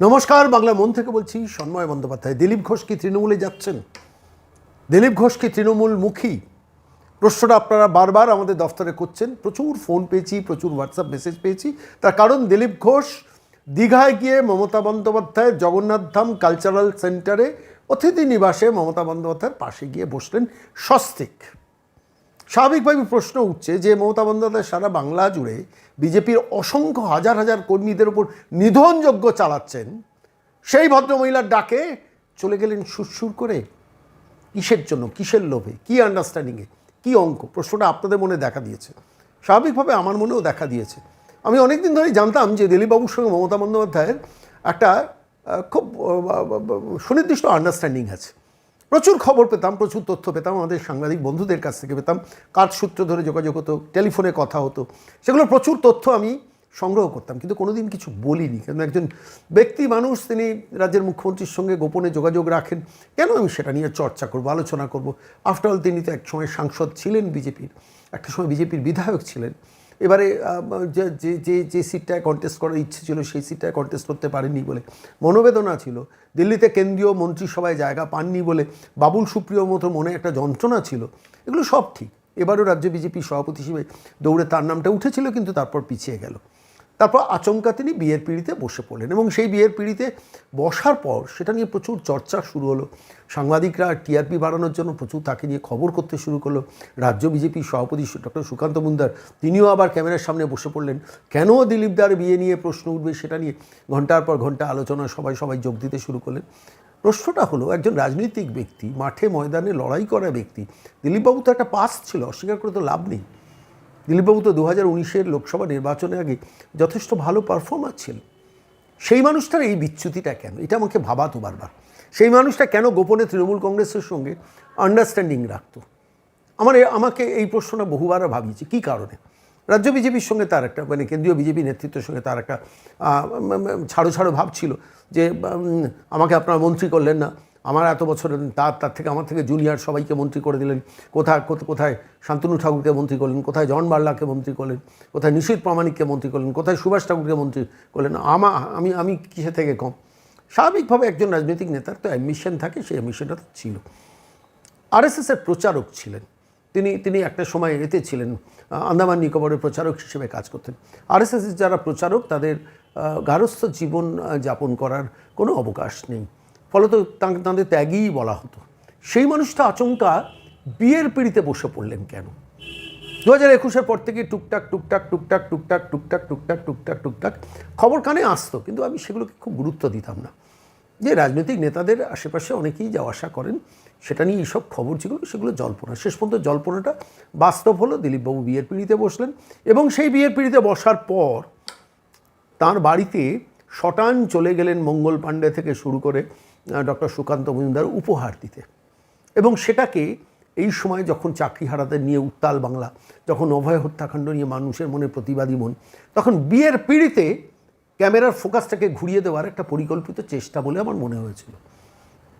নমস্কার, বাংলা মন থেকে বলছি সন্ময় বন্দ্যোপাধ্যায়। দিলীপ ঘোষ কি তৃণমূলে যাচ্ছেন? দিলীপ ঘোষ কি তৃণমূল মুখী? প্রশ্নটা আপনারা বারবার আমাদের দফতরে করছেন। প্রচুর ফোন পেয়েছি, প্রচুর হোয়াটসঅ্যাপ মেসেজ পেয়েছি। তার কারণ দিলীপ ঘোষ দীঘায় গিয়ে মমতা বন্দ্যোপাধ্যায়ের জগন্নাথ ধাম কালচারাল সেন্টারে অতিথি নিবাসে মমতা বন্দ্যোপাধ্যায়ের পাশে গিয়ে বসলেন স্বস্তিক। স্বাভাবিকভাবে প্রশ্ন উঠছে যে মমতা বন্দ্যোপাধ্যায় সারা বাংলা জুড়ে বিজেপির অসংখ্য হাজার হাজার কর্মীদের উপর নিধনযজ্ঞ চালাচ্ছেন। সেই ভদ্রমহিলার ডাকে চলে গেলেন সুরসুর করে। কিসের জন্য? কিসের লোভে? কি আন্ডারস্ট্যান্ডিংয়ে কি অঙ্ক? প্রশ্নটা আপনাদের মনে দেখা দিয়েছে। স্বাভাবিকভাবে আমার মনেও দেখা দিয়েছে। আমি অনেকদিন ধরেই জানতাম যে দিলীপবাবুর সঙ্গে মমতা বন্দ্যোপাধ্যায়ের একটা খুব সুনির্দিষ্ট আন্ডারস্ট্যান্ডিং আছে। প্রচুর খবর পেতাম, প্রচুর তথ্য পেতাম, আমাদের সাংবাদিক বন্ধুদের কাছ থেকে পেতাম কাজ সূত্র ধরে যোগাযোগ হতো, টেলিফোনে কথা হতো, সেগুলো প্রচুর তথ্য আমি সংগ্রহ করতাম, কিন্তু কোনোদিন কিছু বলিনি কেন একজন ব্যক্তি মানুষ, তিনি রাজ্যের মুখ্যমন্ত্রীর সঙ্গে গোপনে যোগাযোগ রাখেন, কেন আমি সেটা নিয়ে চর্চা করব, আলোচনা করব? আফটার অল তিনি তো এক সময় সাংসদ ছিলেন বিজেপির, একটা সময় বিজেপির বিধায়ক ছিলেন এবারে যে যে যে সিটটায় কন্টেস্ট করার ইচ্ছে ছিল, সেই সিটটায় কন্টেস্ট করতে পারেনি বলে মনোবেদনা ছিল। দিল্লিতে কেন্দ্রীয় মন্ত্রিসভায় জায়গা পাননি বলে বাবুল সুপ্রিয় মতো মনে একটা যন্ত্রণা ছিল। এগুলো সব ঠিক। এবারও রাজ্য বিজেপি সভাপতি হিসেবে দৌড়ে তার নামটা উঠেছিল, কিন্তু তারপর পিছিয়ে গেল। তারপর আচমকা তিনি বিয়ের পিড়িতে বসে পড়লেন এবং সেই বিয়ের পিড়িতে বসার পর সেটা নিয়ে প্রচুর চর্চা শুরু হলো। সাংবাদিকরা টিআরপি বাড়ানোর জন্য প্রচুর তাকে নিয়ে খবর করতে শুরু করল। রাজ্য বিজেপি সভাপতি ডক্টর সুকান্ত মুন্দার তিনিও আবার ক্যামেরার সামনে বসে পড়লেন। কেন দিলীপদার বিয়ে নিয়ে প্রশ্ন উঠবে সেটা নিয়ে ঘণ্টার পর ঘণ্টা আলোচনা সবাই সবাই যোগ দিতে শুরু করলেন। প্রশ্নটা হলো, একজন রাজনৈতিক ব্যক্তি মাঠে ময়দানে লড়াই করা ব্যক্তি, দিলীপবাবু তো একটা পাস ছিল, অস্বীকার করে তো লাভ নেই। দিলীপবাবু তো দু হাজার উনিশের লোকসভা নির্বাচনে আগে যথেষ্ট ভালো পারফর্মার ছিল। সেই মানুষটার এই বিচ্যুতিটা কেন? এটা আমাকে ভাবাতো বারবার। সেই মানুষটা কেন গোপনে তৃণমূল কংগ্রেসের সঙ্গে আন্ডারস্ট্যান্ডিং রাখত? আমার আমাকে এই প্রশ্নটা বহুবার ভাবিয়েছি। কী কারণে? রাজ্য বিজেপির সঙ্গে তার একটা মানে কেন্দ্রীয় বিজেপি নেতৃত্বের সঙ্গে তার একটা ছাড়ো ছাড়ো ভাব ছিল যে আমাকে আপনারা মন্ত্রী করলেন না। আমার এত বছর তার তার থেকে, আমার থেকে জুনিয়র সবাইকে মন্ত্রী করে দিলেন। কোথায়, কোথ- কোথায় শান্তনু ঠাকুরকে মন্ত্রী করলেন, কোথায় জন বার্লাকে মন্ত্রী করলেন, কোথায় নিশীত প্রামাণিককে মন্ত্রী করলেন, কোথায় সুভাষ ঠাকুরকে মন্ত্রী করলেন, আমা, আমি আমি কিসে থেকে কম? স্বাভাবিকভাবে একজন রাজনৈতিক নেতার তো অ্যাম্বিশন থাকে, সেই অ্যাম্বিশনটা তো ছিল। আরএসএসের প্রচারক ছিলেন। তিনি তিনি একটা সময় এতে ছিলেন, আন্দামান নিকোবরের প্রচারক হিসেবে কাজ করতেন। আরএসএসের যারা প্রচারক, তাদের গারস্থ জীবন যাপন করার কোনো অবকাশ নেই। ফলত তাদের ত্যাগই বলা হতো। সেই মানুষটা আচমকা বিয়ের পিড়িতে বসে পড়লেন কেন? দু হাজার একুশের পর থেকে টুকটাক টুকটাক টুকটাক টুকটাক টুকটাক টুকটাক টুকটাক টুকটাক খবর কানে আসতো, কিন্তু আমি সেগুলোকে খুব গুরুত্ব দিতাম না। যে রাজনৈতিক নেতাদের আশেপাশে অনেকেই যাওয়া আসা করেন, সেটা নিয়ে এইসব খবর যেগুলো সেগুলো জল্পনা। শেষ পর্যন্ত জল্পনাটা বাস্তব হলো, দিলীপবাবু বিয়ের পিড়িতে বসলেন এবং সেই বিয়ের পিড়িতে বসার পর তার বাড়িতে শটান চলে গেলেন মঙ্গল পাণ্ডে থেকে শুরু করে ডক্টর সুকান্ত মজুমদার উপহার দিতে। এবং সেটাকে এই সময় যখন চাকরি হারাতে নিয়ে উত্তাল বাংলা, যখন অভয় হত্যাকাণ্ড নিয়ে মানুষের মনে প্রতিবাদী মন, তখন বিয়ের পিড়িতে ক্যামেরার ফোকাসটাকে ঘুরিয়ে দেওয়ার একটা পরিকল্পিত চেষ্টা বলে আমার মনে হয়েছিল।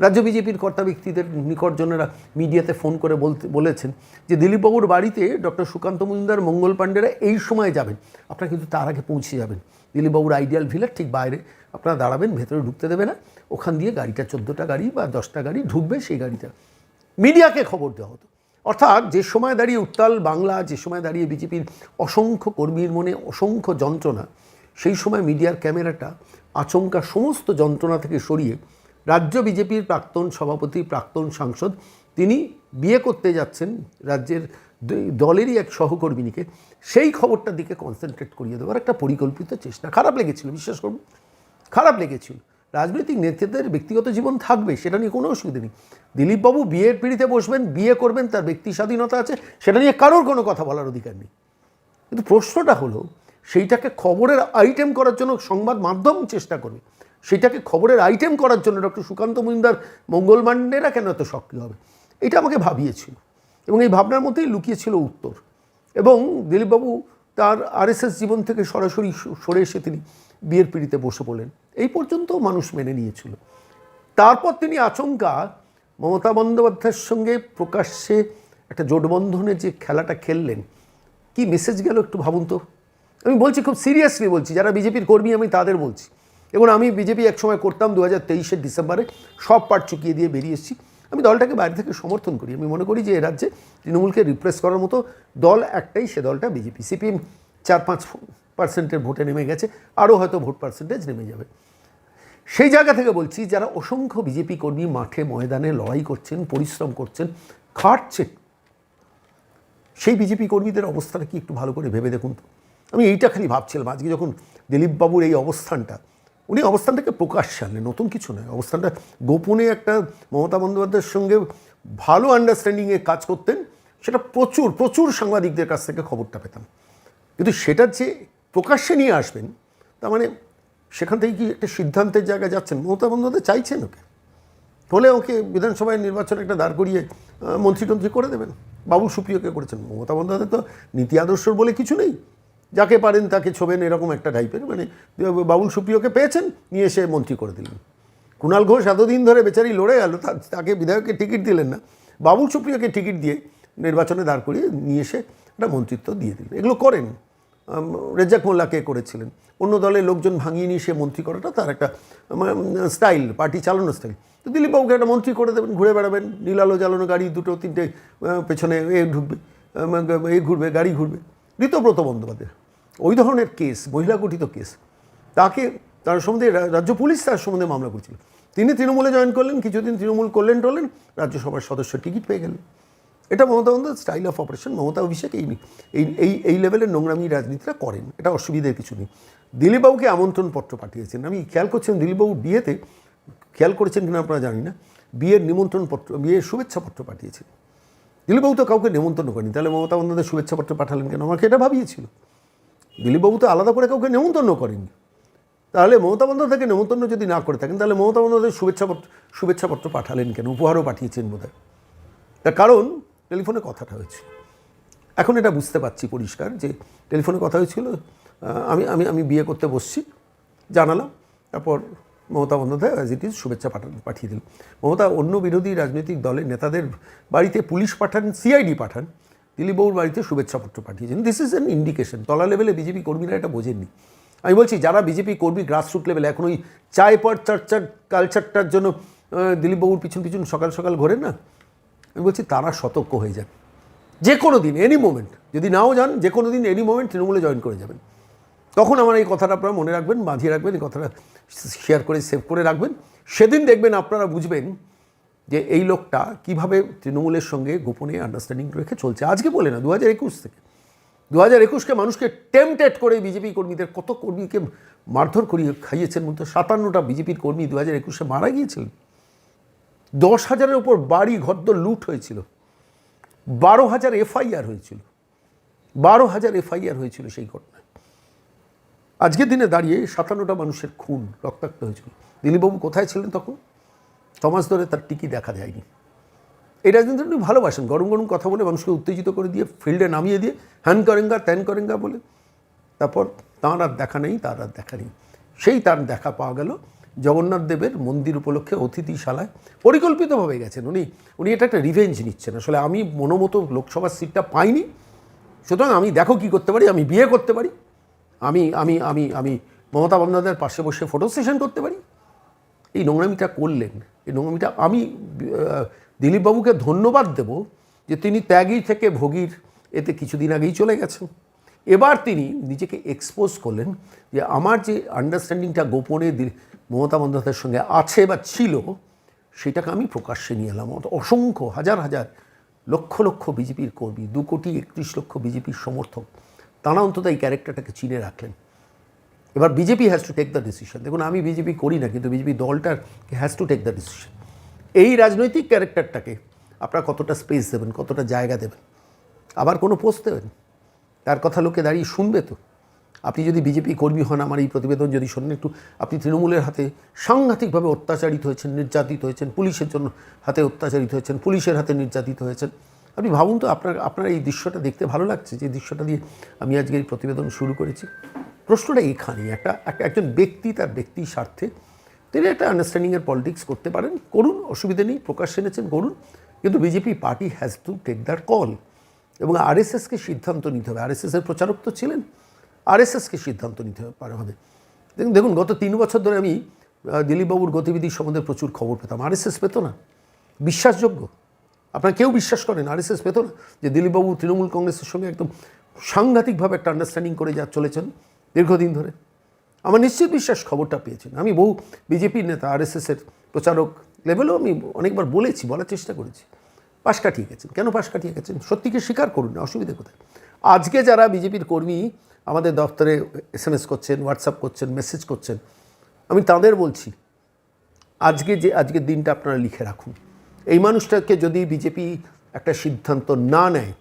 রাজ্য বিজেপির কর্তা ব্যক্তিদের নিকটজনেরা মিডিয়াতে ফোন করে বলতে, বলেছেন যে দিলীপবাবুর বাড়িতে ডক্টর সুকান্ত মজুমদার, মঙ্গল পাণ্ডেরা এই সময় যাবেন। আপনারা কিন্তু তার আগে পৌঁছে যাবেন। দিলীপবাবুর আইডিয়াল ভিলার ঠিক বাইরে। আপনারা দাঁড়াবেন, ভেতরে ঢুকতে দেবে না। ওখান দিয়ে গাড়িটা, চোদ্দোটা গাড়ি বা দশটা গাড়ি ঢুকবে সেই গাড়িটা। মিডিয়াকে খবর দেওয়া হতো। অর্থাৎ যে সময় দাঁড়িয়ে উত্তাল বাংলা, যে সময় দাঁড়িয়ে বিজেপির অসংখ্য কর্মীর মনে অসংখ্য যন্ত্রণা, সেই সময় মিডিয়ার ক্যামেরাটা আচমকা সমস্ত যন্ত্রণা থেকে সরিয়ে রাজ্য বিজেপির প্রাক্তন সভাপতি, প্রাক্তন সাংসদ, তিনি বিয়ে করতে যাচ্ছেন রাজ্যের দলেরই এক সহকর্মিনীকে। সেই খবরটার দিকে কনসেন্ট্রেট করিয়ে দেওয়ার একটা পরিকল্পিত চেষ্টা। খারাপ লেগেছিল, বিশ্বাস করুন। খারাপ লেগেছিল। রাজনৈতিক নেতৃত্বের ব্যক্তিগত জীবন থাকবে, সেটা নিয়ে কোনো অসুবিধা নেই। দিলীপবাবু বিয়ের পিড়িতে বসবেন, বিয়ে করবেন, তার ব্যক্তি স্বাধীনতা আছে, সেটা নিয়ে কারোর কোনো কথা বলার অধিকার নেই। কিন্তু প্রশ্নটা হলো, সেইটাকে খবরের আইটেম করার জন্য সংবাদ মাধ্যম চেষ্টা করবে। সেইটাকে খবরের আইটেম করার জন্য ডক্টর সুকান্ত মজুমদার মঙ্গল মান্ডেরা কেন এত সক্রিয় হবে? এটা আমাকে ভাবিয়েছিল এবং এই ভাবনার মধ্যেই লুকিয়েছিল উত্তর। এবং দিলীপবাবু তার আরএসএস জীবন থেকে সরাসরি সরে এসে তিনি বিয়ের পিড়িতে বসে পড়লেন। এই পর্যন্ত মানুষ মেনে নিয়েছিল। তারপর তিনি আচমকা মমতা বন্দ্যোপাধ্যায়ের সঙ্গে প্রকাশ্যে একটা জোটবন্ধনে যে খেলাটা খেললেন, কি মেসেজ গেল একটু ভাবুন তো? আমি বলছি খুব সিরিয়াসলি বলছি, যারা বিজেপির কর্মী আমি তাদের বলছি। এবং আমি বিজেপি একসময় করতাম দু হাজার ডিসেম্বরে সব পার্ট চুকিয়ে দিয়ে বেরিয়ে এসেছি। আমি দলটাকে বাইরে থেকে সমর্থন করি। আমি মনে করি যে এ রাজ্যে তৃণমূলকে রিপ্রেস করার মতো দল একটাই, সে দলটা বিজেপি। সিপিএম চার পাঁচ পার্সেন্টের ভোটে নেমে গেছে, আরও হয়তো ভোট পার্সেন্টেজ নেমে যাবে। সেই জায়গা থেকে বলছি, যারা অসংখ্য বিজেপি কর্মী মাঠে ময়দানে লড়াই করছেন, পরিশ্রম করছেন, খাটছেন, সেই বিজেপি কর্মীদের অবস্থাটা কি একটু ভালো করে ভেবে দেখুন তো। আমি এইটা খালি ভাবছিলাম। আজকে যখন দিলীপবাবুর এই অবস্থানটা উনি অবস্থানটাকে প্রকাশ্যে আনলেন নতুন কিছু নয়। অবস্থানটা গোপনে একটা মমতা বন্দ্যোপাধ্যায়ের সঙ্গে ভালো আন্ডারস্ট্যান্ডিংয়ে কাজ করতেন সেটা প্রচুর প্রচুর সাংবাদিকদের কাছ থেকে খবরটা পেতাম। কিন্তু সেটা যে প্রকাশ্যে নিয়ে আসবেন তার মানে সেখান থেকে কি একটা সিদ্ধান্তের জায়গায় যাচ্ছেন? মমতা বন্দ্যোপাধ্যায় চাইছেন ওকে। হলে ওকে বিধানসভায় নির্বাচনে একটা দাঁড় করিয়ে আহ, মন্ত্রীটন্ত্রী করে দেবেন। বাবুল সুপ্রিয়কে করেছেন। মমতা বন্দ্যোপাধ্যায় তো নীতি আদর্শর বলে কিছু নেই। যাকে পারেন তাকে ছোবেন, এরকম একটা টাইপের মানে বাবুল সুপ্রিয়কে পেয়েছেন, নিয়ে এসে মন্ত্রী করে দিলেন। কুণাল ঘোষ এতদিন ধরে বেচারি লড়ে গেল তাকে বিধায়ককে টিকিট দিলেন না। বাবুল সুপ্রিয়কে টিকিট দিয়ে নির্বাচনে দাঁড় করিয়ে নিয়ে এসে একটা মন্ত্রিত্ব দিয়ে দিলেন। এগুলো করেন। রেজ্জাক মোল্লাকে করেছিলেন অন্য দলের লোকজন ভাঙিয়ে নিয়ে সে মন্ত্রী করাটা তার একটা স্টাইল, পার্টি চালানোর স্টাইল। তো দিলীপবাবুকে একটা মন্ত্রী করে দেবেন, ঘুরে বেড়াবেন নীলালো জ্বালানো গাড়ি দুটো, তিনটে পেছনে এ ঢুকবে এ ঘুরবে, গাড়ি ঘুরবে। ঋতব্রত বন্দ্যোপাধ্যায়। ওই ধরনের কেস, মহিলা গঠিত কেস, তাকে তার সম্বন্ধে রাজ্য পুলিশ তার সম্বন্ধে মামলা করেছিল। তিনি তৃণমূলে জয়েন করলেন, কিছুদিন তৃণমূল করলেন টলেন, রাজ্যসভার সদস্য টিকিট পেয়ে গেলেন। এটা Mamata Bandyopadhyay style of operation Mamata Abhishek এই এই এই এই লেভেলের নোংরামি রাজনীতিটা করেন, এটা অসুবিধার কিছু নেই। দিলীপবাবুকে আমন্ত্রণ পত্র পাঠিয়েছেন। আমি খেয়াল করছেন দিলীপবাবু বিয়েতে, খেয়াল করেছেন কিনা আপনারা জানি না, বিয়ের নিমন্ত্রণ পত্র বিয়ের শুভেচ্ছা পত্র পাঠিয়েছেন। দিলীপবাবু তো কাউকে নিমন্ত্রণ করেনি তাহলে মমতা বন্দ্যোপাধ্যায় শুভেচ্ছা পত্র পাঠালেন কেন? আমাকে এটা ভাবিয়েছিল। দিলীপবাবু তো আলাদা করে কাউকে নেমন্তন্ন করেনি তাহলে মমতা বন্দ্যোপাধ্যায়কে নেমন্তন্ন যদি না করে থাকেন, তাহলে মমতা বন্দ্যোপাধ্যায় শুভেচ্ছাপত্র শুভেচ্ছাপত্র পাঠালেন কেন? উপহারও পাঠিয়েছেন বোধহয়। তার কারণ, টেলিফোনে কথাটা হয়েছে। এখন এটা বুঝতে পারছি পরিষ্কার যে টেলিফোনে কথা হয়েছিল আমি আমি আমি বিয়ে করতে বসছি, জানালাম, তারপর Mamata Bandyopadhyay as it is শুভেচ্ছা পাঠান পাঠিয়ে দিল মমতা অন্য বিরোধী রাজনৈতিক দলের নেতাদের বাড়িতে পুলিশ পাঠান সিআইডি পাঠান দিলীপবাবুর বাড়িতে শুভেচ্ছাপত্র পাঠিয়েছেন। দিস ইজ অ্যান ইন্ডিকেশন তলা লেভেলে বিজেপি কর্মীরা এটা বোঝেননি। আমি বলছি, যারা বিজেপি কর্মী গ্রাসরুট লেভেলে এখন ওই চায় পর চর্চার কালচারটার জন্য দিলীপবাবুর পিছন পিছন সকাল সকাল ঘোরেন না? আমি বলছি, তারা সতর্ক হয়ে যান। যে কোনো দিন এনি মোমেন্ট যদি নাও যান যে কোনো দিন এনি মোমেন্ট তৃণমূলে জয়েন করে যাবেন। তখন আমার এই কথাটা আপনারা মনে রাখবেন, বাঁধিয়ে রাখবেন, এই কথাটা শেয়ার করে সেভ করে রাখবেন। সেদিন দেখবেন আপনারা বুঝবেন যে এই লোকটা কীভাবে তৃণমূলের সঙ্গে গোপনে আন্ডারস্ট্যান্ডিং রেখে চলছে? আজকে বলে না দু হাজার একুশ থেকে। দু হাজার একুশকে মানুষকে টেম্পটেড করে বিজেপি কর্মীদের, কত কর্মীকে মারধর করিয়ে খাইয়েছেন মধ্যে সাতান্নটা বিজেপির কর্মী দু হাজার একুশে মারা গিয়েছিলেন দশ হাজারের ওপর বাড়ি ঘরদোর লুট হয়েছিল। বারো হাজার এফআইআর হয়েছিল। বারো হাজার এফআইআর হয়েছিল সেই ঘটনায়। আজকের দিনে দাঁড়িয়ে সাতান্নটা মানুষের খুন, রক্তাক্ত হয়েছিল। দিলীপবাবু কোথায় ছিলেন তখন? থমাস ধরে তার টিকি দেখা যায়নি এই রাজনীতি উনি ভালোবাসেন, গরম গরম কথা বলে মানুষকে উত্তেজিত করে দিয়ে ফিল্ডে নামিয়ে দিয়ে হ্যান করেঙ্গা, ত্যান করেঙ্গা বলে। তারপর তাঁর আর দেখা নেই, তার আর দেখা নেই। সেই তার দেখা পাওয়া গেল জগন্নাথ দেবের মন্দির উপলক্ষে অতিথিশালায়। পরিকল্পিতভাবে গেছেন উনি। উনি এটা একটা রিভেঞ্জ নিচ্ছেন। আসলে আমি মনোমতো লোকসভার সিটটা পাইনি। সুতরাং আমি দেখো কি করতে পারি, আমি বিয়ে করতে পারি। আমি আমি আমি আমি মমতা বন্দ্যোপাধ্যায়ের পাশে বসে ফটো সেশন করতে পারি। এই নোংরামিটা করলেন। এই নোংরামিটা আমি দিলীপবাবুকে ধন্যবাদ দেব যে তিনি ত্যাগী থেকে ভোগীর এতে কিছুদিন আগেই চলে গেছেন। এবার তিনি নিজেকে এক্সপোজ করলেন যে আমার যে আন্ডারস্ট্যান্ডিংটা গোপনে মমতা বন্দ্যোপাধ্যায়ের সঙ্গে আছে বা ছিল, সেটাকে আমি প্রকাশ্যে নিয়ে এলাম। অসংখ্য, হাজার হাজার, লক্ষ লক্ষ বিজেপির কর্মী, দু কোটি একত্রিশ লক্ষ বিজেপির সমর্থক, তারা অন্তত এই ক্যারেক্টারটাকে চিনে রাখলেন। এবার BJP has to take the decision দেখুন, আমি বিজেপি করি না, কিন্তু বিজেপি দলটার has to take the decision এই রাজনৈতিক ক্যারেক্টারটাকে আপনারা কতটা স্পেস দেবেন, কতটা জায়গা দেবেন? আবার কোনো পোস্ট দেবেন? তার কথা লোকে দাঁড়িয়ে শুনবে তো। আপনি যদি বিজেপি কর্মী হন, আমার এই প্রতিবেদন যদি শোনেন একটু, আপনি তৃণমূলের হাতে সাংঘাতিকভাবে অত্যাচারিত হয়েছেন, নির্যাতিত হয়েছেন, পুলিশের জন্য হাতে অত্যাচারিত হয়েছেন, পুলিশের হাতে নির্যাতিত হয়েছেন। আপনি ভাবুন তো, আপনার আপনার এই দৃশ্যটা দেখতে ভালো লাগছে? যে দৃশ্যটা দিয়ে আমি আজকে এই প্রতিবেদন শুরু করেছি। প্রশ্নটা এখানেই একটা একটা একজন ব্যক্তি তার ব্যক্তির স্বার্থে, তিনি একটা আন্ডারস্ট্যান্ডিংয়ের পলিটিক্স করতে পারেন। করুন, অসুবিধে নেই প্রকাশ এনেছেন, করুন। কিন্তু BJP party has to take their call এবং আরএসএসকে সিদ্ধান্ত নিতে হবে। আরএসএসের প্রচারক তো ছিলেন। আরএসএসকে সিদ্ধান্ত নিতে পারা হবে। দেখুন দেখুন, গত তিন বছর ধরে আমি দিলীপবাবুর গতিবিধি সম্বন্ধে প্রচুর খবর পেতাম। আরএসএস পেত না। বিশ্বাসযোগ্য। আপনারা কেউ বিশ্বাস করেন আরএসএস পেত না। যে দিলীপবাবু তৃণমূল কংগ্রেসের সঙ্গে একদম সাংঘাতিকভাবে একটা আন্ডারস্ট্যান্ডিং করে যা চলেছেন। দীর্ঘদিন ধরে। আমার নিশ্চিত বিশ্বাস খবরটা পেয়েছেন। আমি বহু বিজেপির নেতা, আরএসএসের প্রচারক লেভেলেও আমি অনেকবার বলেছি, বলার চেষ্টা করেছি। পাশ কাটিয়ে গেছেন। কেন পাশ কাটিয়ে গেছেন? সত্যিকে স্বীকার করুন না, অসুবিধে কোথায়? আজকে যারা বিজেপির কর্মী আমাদের দপ্তরে এস এম এস করছেন হোয়াটসঅ্যাপ করছেন মেসেজ করছেন, আমি তাদের বলছি, আজকে যে, আজকের দিনটা আপনারা লিখে রাখুন। এই মানুষটাকে যদি বিজেপি একটা সিদ্ধান্ত না নেয়,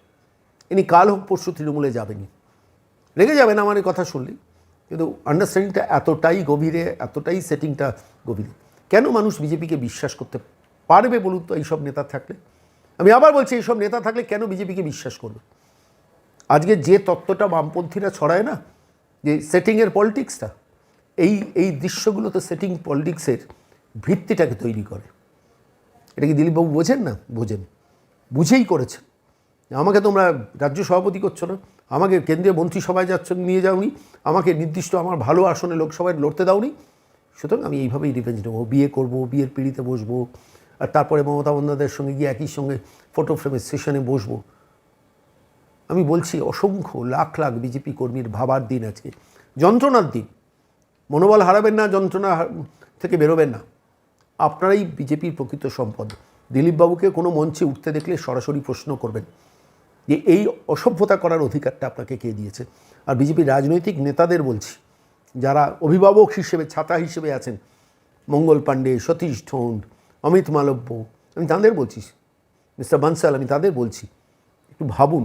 ইনি কাল হোক পরশু তৃণমূলে যাবেনি রেগে যাবেন আমার এই কথা শুনলেই কিন্তু আন্ডারস্ট্যান্ডিংটা এতটাই গভীরে, এতটাই সেটিংটা গভীরে। কেন মানুষ বিজেপিকে বিশ্বাস করতে পারবে বলুন তো এইসব নেতা থাকলে? আমি আবার বলছি এইসব নেতা থাকলে কেন বিজেপিকে বিশ্বাস করবে? আজকে যে তত্ত্বটা বামপন্থীরা ছড়ায় না, যে সেটিংয়ের পলিটিক্সটা এই এই দৃশ্যগুলো তো সেটিং পলিটিক্সের ভিত্তিটাকে তৈরি করে। এটা কি দিলীপবাবু বোঝেন না? বোঝেন। বুঝেই করেছেন। আমাকে তোমরা রাজ্য সভাপতি করছ না? আমাকে কেন্দ্রীয় মন্ত্রিসভায় যাচ্ছ, নিয়ে যাওনি? আমাকে নির্দিষ্ট আমার ভালো আসনে লোকসভায় লড়তে দাওনি? সুতরাং আমি এইভাবেই রিভেঞ্জ নেব। বিয়ে করব, বিয়ের পিড়িতে বসবো, আর তারপরে মমতা বন্দ্যোপাধ্যায়ের সঙ্গে গিয়ে একই সঙ্গে ফটো ফ্রেমের সেশনে বসবো। আমি বলছি, অসংখ্য লাখ লাখ বিজেপি কর্মীর ভাবার দিন আছে যন্ত্রণার দিন। মনোবল হারাবেন না, যন্ত্রণা থেকে বেরোবেন না। আপনারাই বিজেপির প্রকৃত সম্পদ। দিলীপবাবুকে কোনো মঞ্চে উঠতে দেখলে সরাসরি প্রশ্ন করবেন। যে এই অসভ্যতা করার অধিকারটা আপনাকে কে দিয়েছে? আর বিজেপির রাজনৈতিক নেতাদের বলছি, যারা অভিভাবক হিসেবে, ছাতা হিসেবে আছেন, মঙ্গল পাণ্ডে, সতীশ ঢোন্ড অমিত মালব্য, আমি তাদের বলছি, মিস্টার বানসাল, আমি তাদের বলছি, একটু ভাবুন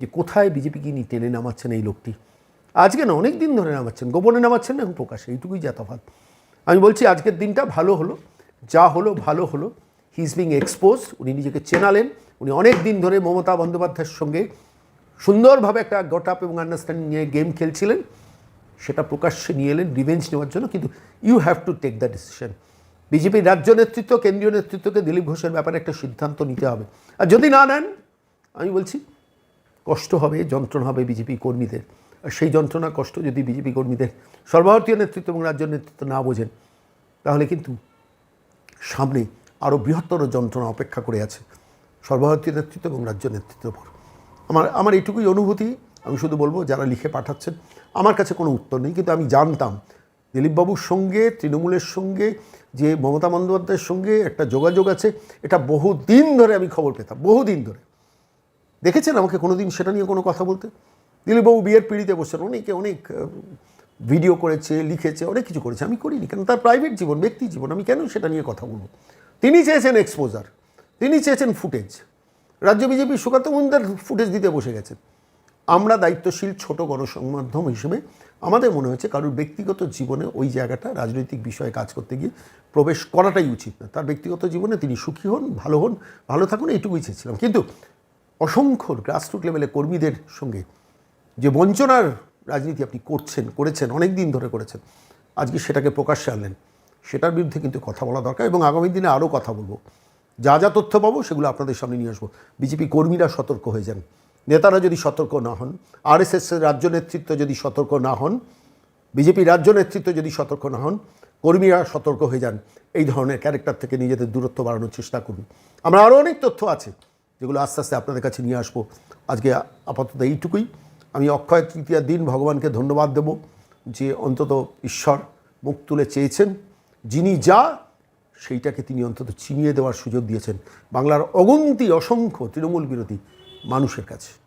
যে কোথায় বিজেপিকে নিয়ে টেনে নামাচ্ছেন এই লোকটি? আজকে না, অনেক দিন ধরে নামাচ্ছেন, গোপনে নামাচ্ছেন না এখন প্রকাশে এইটুকুই যা তফাৎ আমি বলছি, আজকের দিনটা ভালো হলো, যা হলো ভালো হলো হি ইজ বিং এক্সপোজ উনি নিজেকে চেনালেন উনি অনেক দিন ধরে মমতা বন্দ্যোপাধ্যায়ের সঙ্গে সুন্দরভাবে একটা গট আপ এবং আন্ডারস্ট্যান্ডিং নিয়ে গেম খেলছিলেন। সেটা প্রকাশ্যে নিয়ে এলেন রিভেঞ্জ নেওয়ার জন্য। কিন্তু you have to take the decision বিজেপির রাজ্য নেতৃত্ব, কেন্দ্রীয় নেতৃত্বকে দিলীপ ঘোষের ব্যাপারে একটা সিদ্ধান্ত নিতে হবে। আর যদি না নেন, আমি বলছি, কষ্ট হবে, যন্ত্রণা হবে বিজেপি কর্মীদের। আর সেই যন্ত্রণা, কষ্ট যদি বিজেপি কর্মীদের সর্বভারতীয় নেতৃত্ব এবং রাজ্য নেতৃত্ব না বোঝেন, তাহলে কিন্তু সামনে আরও বৃহত্তর যন্ত্রণা অপেক্ষা করে আছে। সর্বভারতীয় নেতৃত্ব এবং রাজ্য নেতৃত্বের উপর। আমার আমার এইটুকুই অনুভূতি। আমি শুধু বলব, যারা লিখে পাঠাচ্ছেন, আমার কাছে কোনো উত্তর নেই, কিন্তু আমি জানতাম দিলীপবাবুর সঙ্গে, তৃণমূলের সঙ্গে, যে মমতা বন্দ্যোপাধ্যায়ের সঙ্গে একটা যোগাযোগ আছে, এটা বহু দিন ধরে আমি খবর পেতাম, বহুদিন ধরে। দেখেছেন আমাকে কোনোদিন সেটা নিয়ে কোনো কথা বলতে? দিলীপবাবু বিয়ের পিড়িতে বসছেন, অনেকে, অনেক ভিডিও করেছে, লিখেছে, অনেক কিছু করেছে, আমি করিনি, কেন? তার প্রাইভেট জীবন, ব্যক্তি জীবন, আমি কেন সেটা নিয়ে কথা বলব? তিনি চেয়েছেন এক্সপোজার তিনি চেয়েছেন ফুটেজ। রাজ্য বিজেপি সুকান্ত মন্দার ফুটেজ দিতে বসে গেছেন। আমরা দায়িত্বশীল ছোট গণসংমাধ্যম হিসেবে আমাদের মনে হয়েছে কারোর ব্যক্তিগত জীবনে ওই জায়গাটা রাজনৈতিক বিষয়ে কাজ করতে গিয়ে প্রবেশ করাটাই উচিত না। তার ব্যক্তিগত জীবনে তিনি সুখী হন, ভালো হন, ভালো থাকুন, এইটুকুই চেয়েছিলাম। কিন্তু অসংখ্য গ্রাসরুট লেভেলে কর্মীদের সঙ্গে যে বঞ্চনার রাজনীতি আপনি করছেন, করেছেন অনেক দিন ধরে করেছেন, আজকে সেটাকে প্রকাশ্যে আনলেন, সেটার বিরুদ্ধে কিন্তু কথা বলা দরকার এবং আগামী দিনে আরও কথা বলব। যা যা তথ্য পাবো সেগুলো আপনাদের সামনে নিয়ে আসব। বিজেপি কর্মীরা সতর্ক হয়ে যান। নেতারা যদি সতর্ক না হন আরএসএসের রাজ্য নেতৃত্ব যদি সতর্ক না হন, বিজেপি রাজ্য নেতৃত্ব যদি সতর্ক না হন, কর্মীরা সতর্ক হয়ে যান। এই ধরনের ক্যারেক্টার থেকে নিজেদের দূরত্ব বাড়ানোর চেষ্টা করুন। আমরা আরও অনেক তথ্য আছে, যেগুলো আস্তে আস্তে আপনাদের কাছে নিয়ে আসব। আজকে আপাতত এইটুকুই। আমি অক্ষয় তৃতীয়ার দিন ভগবানকে ধন্যবাদ দেব যে অন্তত ঈশ্বর মুখ তুলে চেয়েছেন। যিনি যা সেইটাকে তিনি অন্তত চিনিয়ে দেওয়ার সুযোগ দিয়েছেন বাংলার অগন্তি অসংখ্য তৃণমূল বিরোধী মানুষের কাছে।